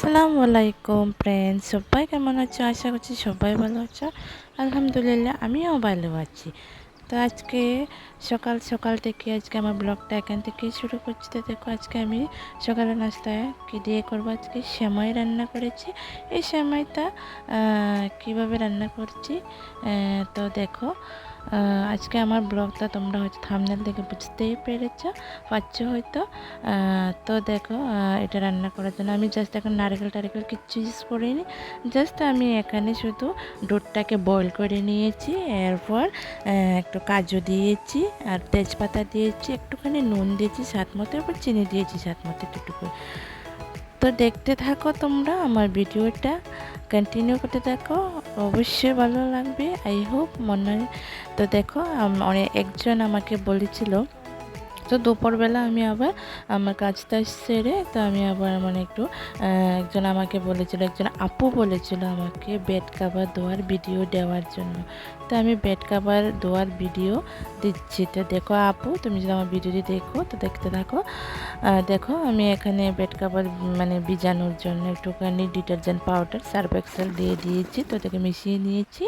আসসালামু আলাইকুম ফ্রেন্ড সবাই কেমন আছো? আশা করছি সবাই ভালো আছো। আলহামদুলিল্লাহ, আমিও ভালো আছি। তো আজকে সকাল সকাল থেকে আজকে আমার ব্লগটা এখান থেকে শুরু করছি। তো দেখো, আজকে আমি সকালের নাস্তায় কি দিয়ে করব? আজকে সেমাই রান্না করেছি। এই সেমাইটা কীভাবে রান্না করছি? তো দেখো আজকে আমার ব্লগটা তোমরা হয়তো থামনেল দেখে বুঝতেই পেরেছ পাচ্ছ হয়তো। তো দেখো এটা রান্না করার জন্য আমি জাস্ট এখন নারকেল টারকেল কিচ্ছু ইউজ করিনি। জাস্ট আমি এখানে শুধু দুধটাকে বয়েল করে নিয়েছি, এরপর একটু কাজু দিয়েছি আর তেজপাতা দিয়েছি, একটুখানি নুন দিয়েছি, স্বাদ মতো, এরপর চিনি দিয়েছি, স্বাদ মতো একটুটুকু তো দেখতে থাকো তোমরা আমার ভিডিওটা। কন্টিনিউ করতে থাকো, অবশ্যই ভালো লাগবে। আই হোপ মনে তো দেখো অনেক একজন আমাকে বলেছিল তো দুপুরবেলা আমি আবার আমার কাজটা সেরে তো আমি আবার মানে একটু একজন আমাকে বলেছিল, একজন আপু বলেছিল আমাকে বেড কাভার দেওয়ার ভিডিও দেওয়ার জন্য। তো আমি বেড কাভার দেওয়ার ভিডিও দিচ্ছি। তো দেখো আপু, তুমি যদি আমার ভিডিওটি দেখো, তো দেখতে থাকো। দেখো আমি এখানে বেড কাভার মানে বিজানোর জন্য একটুখানি ডিটারজেন্ট পাউডার সার্ফ এক্সেল দিয়ে দিয়েছি। তো এটাকে মিশিয়ে নিয়েছি।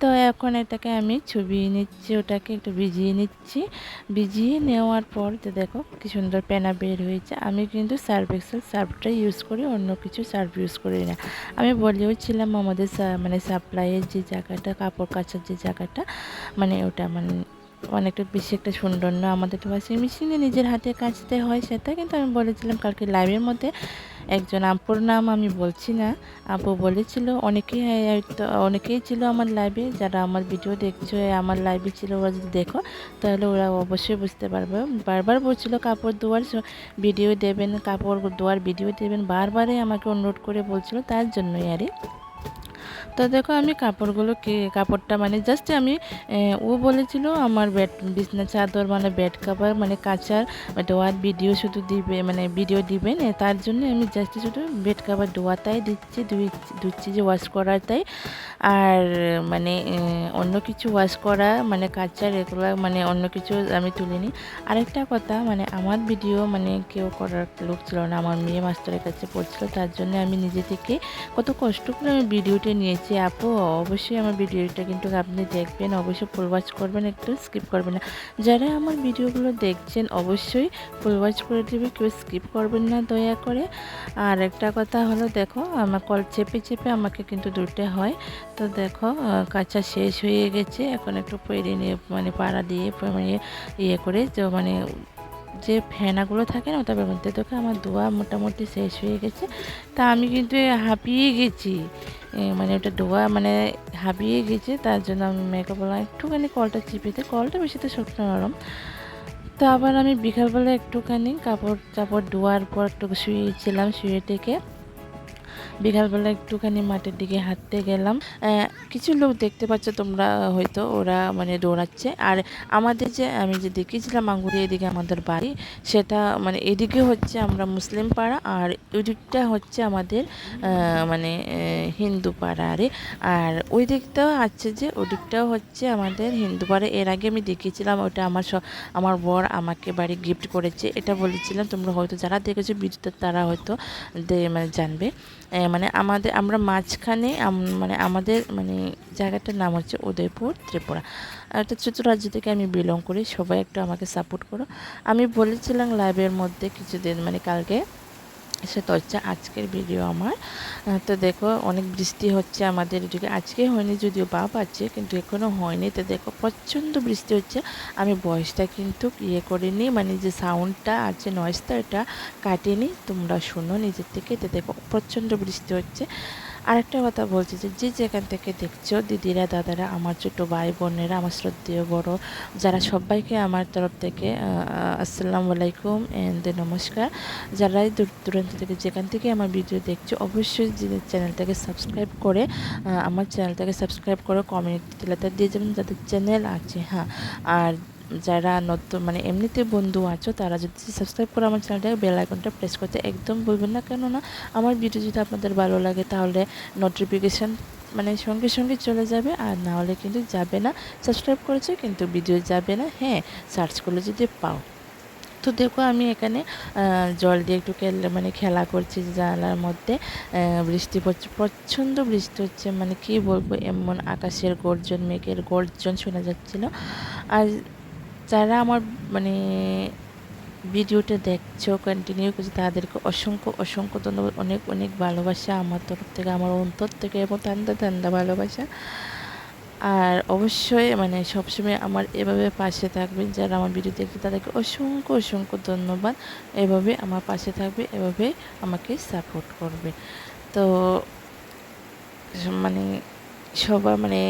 তো এখন এটাকে আমি ছবিয়ে নিচ্ছি, ওটাকে একটু ভিজিয়ে নিচ্ছি। ভিজিয়ে নেওয়ার পর যে দেখো কি সুন্দর পেনা বের হয়েছে। আমি কিন্তু সার্ফ এক্সেল সার্ফটা ইউজ করি অন্য কিছু সার্ফ ইউজ করি না। আমি বলেও ছিলাম আমাদের মানে সাপ্লাইয়ের যে জায়গাটা, কাপড় কাচার যে জায়গাটা মানে ওটা মানে অনেকটা বেশি একটা সুন্দর না। আমাদের তো ওয়াশিং মেশিনে নিজের হাতে কাচতে হয় সেটা, কিন্তু আমি বলেছিলাম কালকে লাইভের মধ্যে একজন আপুর নাম আমি বলছি না। আপু বলেছিল, অনেকেই অনেকেই ছিল আমার লাইভে যারা আমার ভিডিও দেখছ, আমার লাইভে ছিল, ওরা যদি দেখো, তাহলে ওরা অবশ্যই বুঝতে পারবে। বারবার বলছিল, কাপড় ধোয়ার ভিডিও দেবেন, কাপড় ধোয়ার ভিডিও দেবেন। বারবারই আমাকে অনুরোধ করে বলছিল, তার জন্যই আরে। তো দেখো আমি কাপড়গুলো কে, কাপড়টা মানে জাস্ট আমি ও বলেছিল আমার বেড বিছনা চাদর মানে বেড কাভার মানে কাচার ডোয়ার ভিডিও শুধু দিবে মানে ভিডিও দিবেন তার জন্য আমি জাস্ট শুধু বেড কাভার ডোয়াটাই দিচ্ছি ধুচ্ছি যে ওয়াশ করার তাই আর মানে অন্য কিছু ওয়াশ করা মানে কাচার এগুলো মানে অন্য কিছু আমি তুলিনি। আরেকটা কথা মানে আমার ভিডিও মানে কেউ করার লোক ছিল না, আমার মেয়ে মাস্টারের কাছে পড়ছিল, তার জন্য আমি নিজে থেকে কত কষ্ট করে আমি ভিডিওটা নিয়েছি, আপু। অবশ্যই আমার ভিডিওটা কিন্তু আপনি দেখবেন, অবশ্যই ফুল ওয়াচ করবেন, একটু স্কিপ করবেন না। যারা আমার ভিডিওগুলো দেখছেন, অবশ্যই ফুল ওয়াচ করে দেবে, কেউ স্কিপ করবেন না, দয়া করে। আর একটা কথা হলো, দেখো, আমার কল চেপে চেপে আমাকে কিন্তু দুটো হয়। তো দেখো কাঁচা শেষ হয়ে গেছে, এখন একটু পেরে নিয়ে মানে পাড়া দিয়ে মানে ইয়ে করে, তো মানে যে ফেনাগুলো থাকে না তার মধ্যে তোকে আমার দোয়া মোটামুটি শেষ হয়ে গেছে। তা আমি কিন্তু হাঁপিয়ে গেছি। মানে ওটা দোয়া মানে হাঁপিয়ে গেছে, তার জন্য আমি মেয়েকে বললাম, একটুখানি কলটা চিপেতে কলটা বেশি তো শক্ত নরম। তো আবার আমি বিকালবেলা একটুখানি কাপড় চাপড় ধোয়ার পর একটু শুয়েছিলাম, শুয়ে থেকে বিকালবেলা একটুখানি মাঠের দিকে হাঁটতে গেলাম। কিছু লোক দেখতে পাচ্ছ তোমরা হয়তো, ওরা মানে দৌড়াচ্ছে। আর আমাদের যে, আমি যে দেখেছিলাম আঙ্গুরি, এদিকে আমাদের বাড়ি, সেটা মানে এদিকে হচ্ছে আমরা মুসলিম পাড়া আর ওদিকটা হচ্ছে আমাদের মানে হিন্দু পাড়া আরে। আর ওই দিকটাও আছে যে ওই দিকটাও হচ্ছে আমাদের হিন্দু পাড়া। এর আগে আমি দেখিয়েছিলাম, ওটা আমার আমার বর আমাকে বাড়ি গিফট করেছে। এটা বলেছিলাম, তোমরা হয়তো যারা দেখেছ ভিডিওতে তারা হয়তো মানে জানবে। মানে আমাদের, আমরা মাঝখানে মানে আমাদের মানে জায়গাটার নাম হচ্ছে উদয়পুর, ত্রিপুরা। একটা ছোটো রাজ্য থেকে আমি বিলং করি, সবাই একটু আমাকে সাপোর্ট করো। আমি বলেছিলাম লাইভের মধ্যে কিছুদিন মানে কালকে সেটা হচ্ছে আজকের ভিডিও আমার। তো দেখো, অনেক বৃষ্টি হচ্ছে আমাদের এদিকে। আজকে হয়নি যদিও, বাপ আছে, কিন্তু এখনও হয়নি। তো দেখো, প্রচণ্ড বৃষ্টি হচ্ছে। আমি বয়সটা কিন্তু ইয়ে করিনি মানে যে সাউন্ডটা আছে নয়েসটা এটা কাটিনি। তোমরা শোনো নিজের থেকে। তো দেখো, প্রচণ্ড বৃষ্টি হচ্ছে। আরেকটা কথা বলছি যে যে যেখান থেকে দেখছ, দিদিরা, দাদারা, আমার ছোটো ভাই বোনেরা, আমার শ্রদ্ধেয় বড়, যারা সবাইকে আমার তরফ থেকে আসসালামু আলাইকুম এন্ড নমস্কার। যারাই দূর দূরান্ত থেকে, যেখান থেকে আমার ভিডিও দেখছ, অবশ্যই চ্যানেলটাকে সাবস্ক্রাইব করে আমার চ্যানেলটাকে সাবস্ক্রাইব করে কমিউনিটি দিয়ে যাবেন, যাদের চ্যানেল আছে হ্যাঁ। আর যারা নতুন মানে এমনিতে বন্ধু আছো, তারা যদি সাবস্ক্রাইব করে আমার চ্যানেলটাকে বেল আইকনটা প্রেস করতে একদম বলবেন না। কেননা, আমার ভিডিও যদি আপনাদের ভালো লাগে, তাহলে নোটিফিকেশান মানে সঙ্গে সঙ্গে চলে যাবে। আর না হলে কিন্তু যাবে না। সাবস্ক্রাইব করেছে কিন্তু ভিডিও যাবে না। হ্যাঁ সার্চ করলে যদি পাও। তো দেখো, আমি এখানে জল দিয়ে একটু মানে খেলা করছি জানালার মধ্যে। বৃষ্টি পড়ছে, প্রচণ্ড বৃষ্টি হচ্ছে। মানে কি বলব, এমন আকাশের গর্জন, মেঘের গর্জন শোনা যাচ্ছিল। আর যারা আমার মানে ভিডিওটা দেখছ কন্টিনিউ করছ, তাদেরকে অসংখ্য অসংখ্য ধন্যবাদ। অনেক অনেক ভালোবাসা আমার তরফ থেকে, আমার অন্তর থেকে, এবং ঠান্ডা ঠান্ডা ভালোবাসা। আর অবশ্যই মানে সবসময় আমার এভাবে পাশে থাকবেন, যারা আমার ভিডিও দেখবে তাদেরকে অসংখ্য অসংখ্য ধন্যবাদ। এভাবে আমার পাশে থাকবে, এভাবে আমাকে সাপোর্ট করবে। তো মানে সবার মানে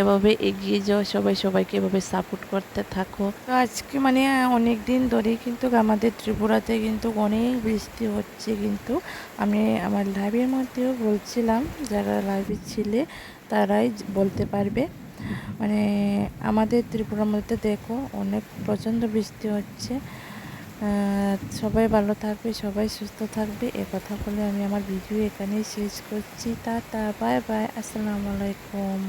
এভাবে এগিয়ে যাও, সবাই সবাইকে এভাবে সাপোর্ট করতে থাকো। তো আজকে মানে অনেক দিন ধরেই কিন্তু আমাদের ত্রিপুরাতে কিন্তু অনেক বৃষ্টি হচ্ছে কিন্তু। আমি আমার লাইভের মধ্যেও বলছিলাম, যারা লাইভে ছিলে তারাই বলতে পারবে। মানে আমাদের ত্রিপুরার মধ্যে দেখো অনেক প্রচণ্ড বৃষ্টি হচ্ছে। সবাই ভালো থাকবে, সবাই সুস্থ থাকবে। এ কথা বলে আমি আমার ভিডিও এখানেই শেষ করছি। টাটা বাই বাই আসসালামু আলাইকুম।